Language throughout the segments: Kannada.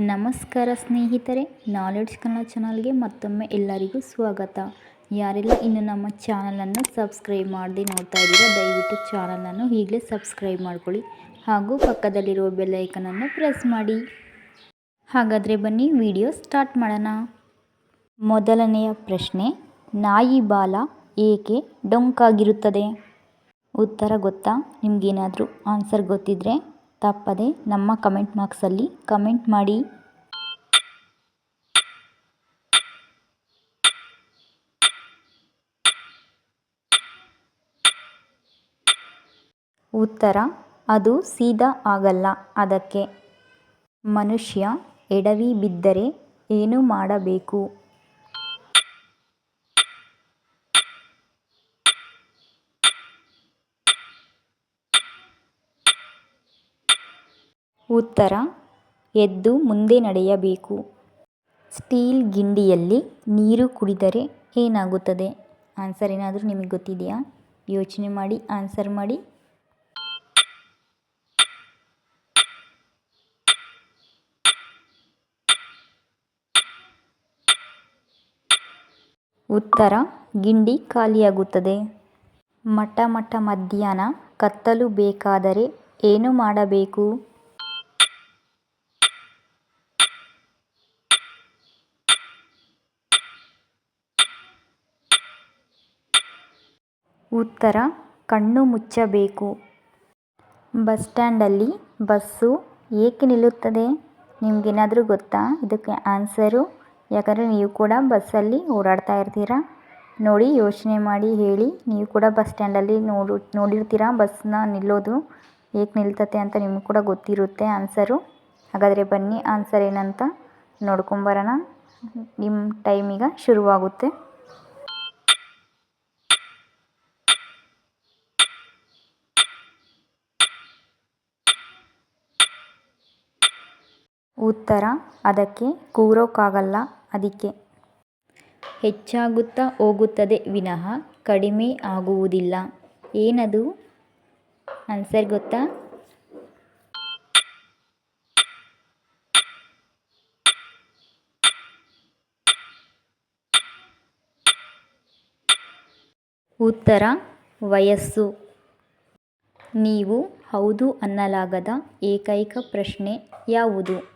ನಮಸ್ಕಾರ ಸ್ನೇಹಿತರೆ ನಾಲೆಡ್ಜ್ ಕನ್ನಡ ಚಾನಲ್ಗೆ ಮತ್ತೊಮ್ಮೆ ಎಲ್ಲರಿಗೂ ಸ್ವಾಗತ. ಯಾರೆಲ್ಲ ಇನ್ನು ನಮ್ಮ ಚಾನಲನ್ನು ಸಬ್ಸ್ಕ್ರೈಬ್ ಮಾಡದೆ ನೋಡ್ತಾ ಇದ್ದೀರಾ, ದಯವಿಟ್ಟು ಚಾನಲನ್ನು ಈಗಲೇ ಸಬ್ಸ್ಕ್ರೈಬ್ ಮಾಡ್ಕೊಳ್ಳಿ. ಹಾಗೂ ಪಕ್ಕದಲ್ಲಿರುವ ಬೆಲ್ಲೈಕನನ್ನು ಪ್ರೆಸ್ ಮಾಡಿ. ಹಾಗಾದರೆ ಬನ್ನಿ ವಿಡಿಯೋ ಸ್ಟಾರ್ಟ್ ಮಾಡೋಣ. ಮೊದಲನೆಯ ಪ್ರಶ್ನೆ, ನಾಯಿ ಬಾಲ ಏಕೆ ಡೊಂಕಾಗಿರುತ್ತದೆ? ಉತ್ತರ ಗೊತ್ತಾ? ನಿಮಗೇನಾದರೂ ಆನ್ಸರ್ ಗೊತ್ತಿದ್ದರೆ ತಪ್ಪದೆ ನಮ್ಮ ಕಮೆಂಟ್ ಬಾಕ್ಸಲ್ಲಿ ಕಮೆಂಟ್ ಮಾಡಿ. ಉತ್ತರ, ಅದು ಸೀದಾ ಆಗಲ್ಲ. ಅದಕ್ಕೆ ಮನುಷ್ಯ ಎಡವಿ ಬಿದ್ದರೆ ಏನು ಮಾಡಬೇಕು? ಉತ್ತರ. ಎದ್ದು ಮುಂದೆ ನಡೆಯಬೇಕು. ಸ್ಟೀಲ್ ಗಿಂಡಿಯಲ್ಲಿ ನೀರು ಕುಡಿದರೆ ಏನಾಗುತ್ತದೆ? ಆನ್ಸರ್ ಏನಾದರೂ ನಿಮಗೆ ಗೊತ್ತಿದೆಯಾ? ಯೋಚನೆ ಮಾಡಿ, ಆನ್ಸರ್ ಮಾಡಿ. ಉತ್ತರ. ಗಿಂಡಿ ಖಾಲಿಯಾಗುತ್ತದೆ. ಮಟ್ಟ ಮಟ್ಟ ಮಧ್ಯಾಹ್ನ ಕತ್ತಲು ಬೇಕಾದರೆ ಏನು ಮಾಡಬೇಕು? ಉತ್ತರ, ಕಣ್ಣು ಮುಚ್ಚಬೇಕು. ಬಸ್ ಸ್ಟ್ಯಾಂಡಲ್ಲಿ ಬಸ್ಸು ಏಕೆ ನಿಲ್ಲುತ್ತದೆ? ನಿಮಗೇನಾದರೂ ಗೊತ್ತಾ? ಇದಕ್ಕೆ ಆನ್ಸರು, ಯಾಕಂದರೆ ನೀವು ಕೂಡ ಬಸ್ಸಲ್ಲಿ ಓಡಾಡ್ತಾ ಇರ್ತೀರ? ನೋಡಿ, ಯೋಚನೆ ಮಾಡಿ ಹೇಳಿ. ನೀವು ಕೂಡ ಬಸ್ ಸ್ಟ್ಯಾಂಡಲ್ಲಿ ನೋಡು, ನೋಡಿರ್ತೀರ ಬಸ್ನ ನಿಲ್ಲೋದು? ಏಕೆ ನಿಲ್ತತೆ ಅಂತ ನಿಮ್ಗೆ ಕೂಡ ಗೊತ್ತಿರುತ್ತೆ ಆನ್ಸರು. ಹಾಗಾದರೆ ಬನ್ನಿ, ಆನ್ಸರ್ ಏನಂತ ನೋಡ್ಕೊಂಬರೋಣ. ನಿಮ್ಮ ಟೈಮಿಗೆ ಶುರುವಾಗುತ್ತೆ. ಉತ್ತರ, ಅದಕ್ಕೆ ಕೂರೋಕ್ಕಾಗಲ್ಲ ಅದಕ್ಕೆ. ಹೆಚ್ಚಾಗುತ್ತಾ ಹೋಗುತ್ತದೆ ವಿನಃ ಕಡಿಮೆ ಆಗುವುದಿಲ್ಲ. ಏನದು? ಆನ್ಸರ್ ಗೊತ್ತಾ? ಉತ್ತರ, ವಯಸ್ಸು. ನೀವು ಹೌದು ಅನ್ನಲಾಗದ ಏಕೈಕ ಪ್ರಶ್ನೆ ಯಾವುದು?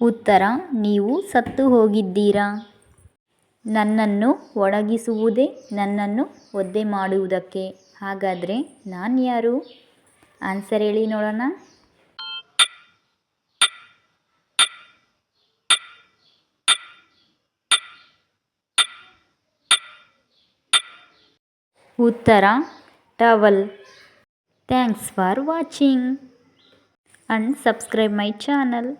ಉತ್ತರ, ನೀವು ಸತ್ತು ಹೋಗಿದ್ದೀರಾ? ನನ್ನನ್ನು ಒಣಗಿಸುವುದೇ ನನ್ನನ್ನು ಒದ್ದೆ ಮಾಡುವುದಕ್ಕೆ. ಹಾಗಾದರೆ ನಾನು ಯಾರು? ಆನ್ಸರ್ ಹೇಳಿ ನೋಡೋಣ. ಉತ್ತರ, towel. Thanks for watching and subscribe my channel